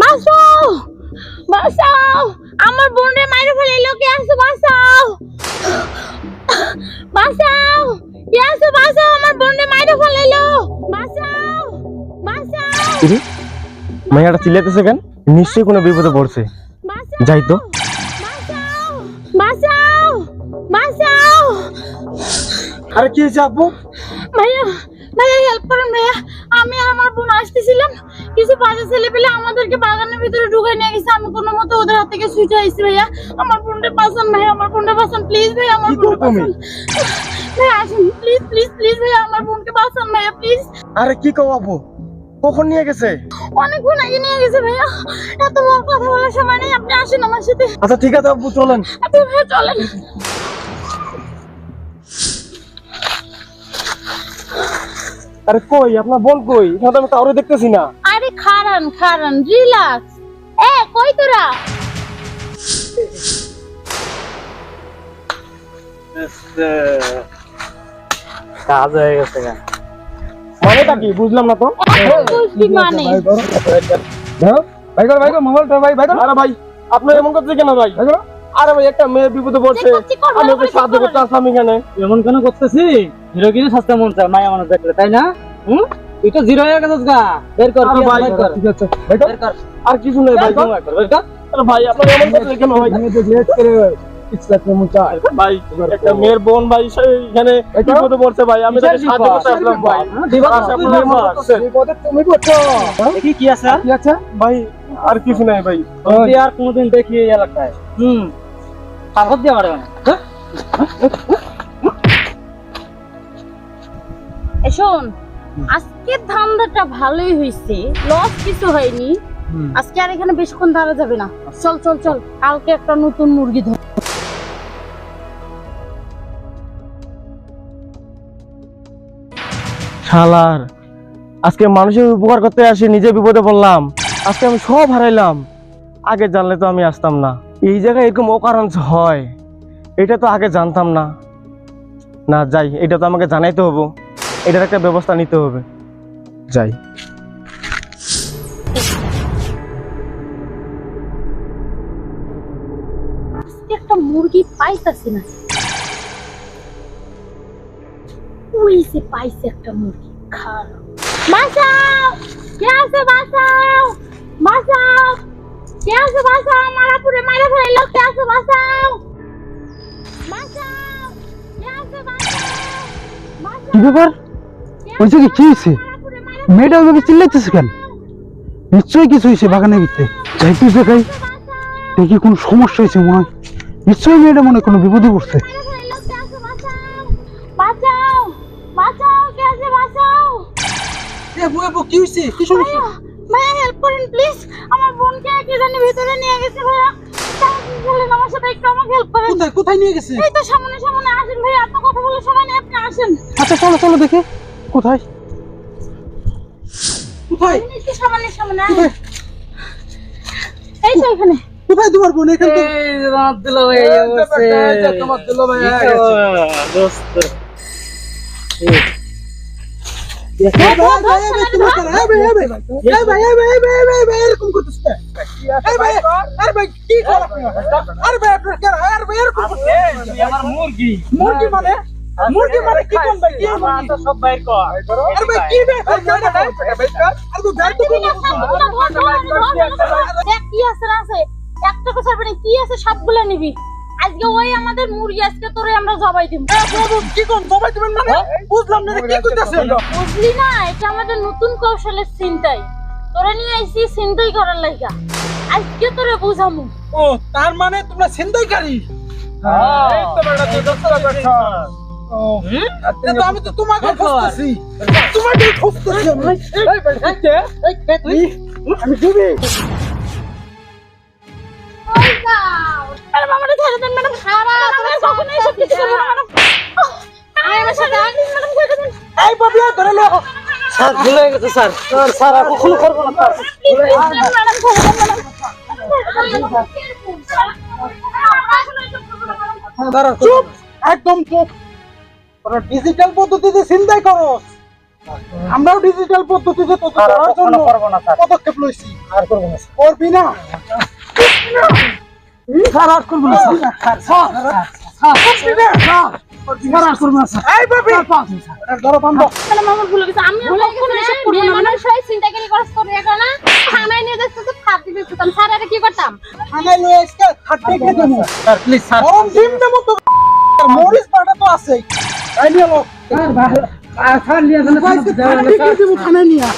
বাঁচাও! বাঁচাও! আমার বোনের মাইরে ফেলে লোকে আছে বাঁচাও! বাঁচাও! কে আছে বাঁচাও! আমার বোনের মাইরে ফেলাইলো বাঁচাও! বাঁচাও! কিরে মাইয়াটা চিল্লাইতেছে কেন? নিশ্চয়ই কোনো বিপদে পড়ছে। যাই তো। বাঁচাও! বাঁচাও! বাঁচাও! আরে কি হয়েছে আপু ভাইয়া ভাইয়া হেল্প করেন ভাইয়া। আমি আর আমার বোন আসতেছিলাম। কিছু বাজে ছেলে পেলে আমাদেরকে বাগানের ভিতরে ঢুকে নিয়ে গেছে। আমি কোনো মতো ওদের হাত থেকে ছুটে আইছি ভাইয়া। আমার বোনটা বাঁচান ভাইয়া আমার বোনটা বাঁচান। প্লিজ ভাইয়া আমার বোনটা? বাঁচান। ভাইয়া আসুন। প্লিজ প্লিজ প্লিজ ভাইয়া আমার বোনকে বাঁচান ভাইয়া প্লিজ আরে কি কও আপু কখন নিয়ে গেছে? অনেকক্ষণ আগে নিয়ে গেছে ভাইয়া। এত বড় কথা বলার সময় নেই। আপনি আসেন আমার সাথে। আচ্ছা ঠিক আছে আপু চলেন। আপনি ভাইয়া চলেন। আরে কই আপনার বোন কই? এখানে আমি কাউরে দেখতেছি না। আরে খারান খারান রিল্যাক্স এ কই তোরা? কাজ হয়ে গেছে মানেটা কি? বুঝলাম না তো। মানে। ভাই কর ভাই কর মোবাইলটা ভাই ভাই আরে ভাই আপনি এমন করতে কেন ভাই? আরে ভাই একটা মেয়ে বিপদে পড়ছে। চেক করছি, করব, আমি ওকে সাহায্য করতে আসলাম এখানে। এমন কেন করতেছি? হিরোগিরি সস্তা মন চায় মায়া মানুষ দেখলে তাই না? হুম? তুই তো জিরো হয়ে গেছিস গা। বের কর ভাই আছে, বের কর। ঠিক আছে। বের কর। আর কিছু নেই ভাই বের কর, বের কর, বের কর। আরে ভাই আপনি এমন করতে কেন ভাই ভাই একটা মেয়ের বোন ভাই এখানে বিপদে পড়ছে ভাই। আমি তাকে সাহায্য করতে আসলাম ভাই। হ্যাঁ, বিপদ আচ্ছা, কি আছে। ভাই আর কিছু নাই ভাই। আর কোনোদিন দেখি এই এলাকায়। হুম। দিয়ে পারবে না। হ্যাঁ? শোন আজকের ধান্দাটা ভালোই হয়েছে লস কিছু হয়নি। আজকে আর এখানে বেশিক্ষণ দাঁড়া যাবে না। চল চল চল কালকে একটা নতুন মুরগি ধর। শালার আজকে মানুষের উপকার করতে আসি নিজে বিপদে পড়লাম। আজকে আমি সব হারাইলাম। আগে জানলে তো আমি আসতাম না। এই জায়গায় এরকম অকারণ হয়, এটা তো আগে জানতাম না। না, যাই, এটা তো আমাকে জানাইতে হবে। এটার একটা ব্যবস্থা নিতে হবে। যাই। একটা মুরগি পাইতাছি না। পাইছে একটা মুরগি খারাপ বাঁচাও! কে কে আছে বাঁচাও? মারা পুরে মারা ফেলাইলো কে আছে বাঁচাও। বাঁচাও। কে আছে বাঁচাও। কি ব্যাপার? হয়েছে কি কি হয়েছে মেয়েটা ওইভাবে চিল্লাইতেছে কেন? নিশ্চয়ই কিছু হয়েছে বাগানের ভিতরে। যাই তুই দেখাই। দেখি কোনো সমস্যা হয়েছে মনে হয়। নিশ্চয়ই মেয়েটা মনে হয় কোনো বিপদে পড়ছে। বাঁচাও। বাঁচাও। কে আছে বাঁচাও। কি হয়েছে কি হেল্প করেন প্লিজ আমার বোনকে কে জানি ভিতরে নিয়ে গেছে ভাইয়া। আমার সাথে একটু আমাকে হেল্প করেন। কোথায় কোথায় নিয়ে গেছে? এই তো সামনে সামনে আসেন ভাইয়া এত কথা বলে সময় নেই আপনি আসেন। আচ্ছা চলো চলো দেখে। কোথায়? কোথায়? আপনি একটু সামনে সামনে এই তো এখানে। কোথায় তোমার বোন? এখানে তো দাঁত দিল ভাই, তোমার দুলো ভাই দোস্ত? কি আছে একটা কথা বলি কি আছে? সবগুলো নিবি। আজকে ওই আমাদের মুরগি আজকে তোরে আমরা জবাই দিব। কি কোন সবাই তুমি মানে বুঝলাম না কি কইতাছেন। বুঝলি না এটা আমাদের নতুন কৌশলের চিন্তাই তোরে নিয়ে আইছি চিন্তাই করার লাইগা। আজকে তোরে বুঝামু। ও তার মানে তোমরা ছিনতাইকারী? এই তো বেটা, তুই দোস্ত করছিস। আমি তো তোমাকে খুঁজতেছি। তোমাকে খুঁজতেছি আমি। এই চুপ। একদম চুপ। ওরা ডিজিটাল পদ্ধতিতে চিন্তাই করো আমরাও ডিজিটাল পদ্ধতিতে তথ্য পদক্ষেপ লইছি। আর করব না করবি না। স্যার আট করব না স্যার স্যার স্যার কি করতাম মরিস পাটা তো আছে তাই নিয়ে লোক স্যার নিয়ে থানায় নিয়ে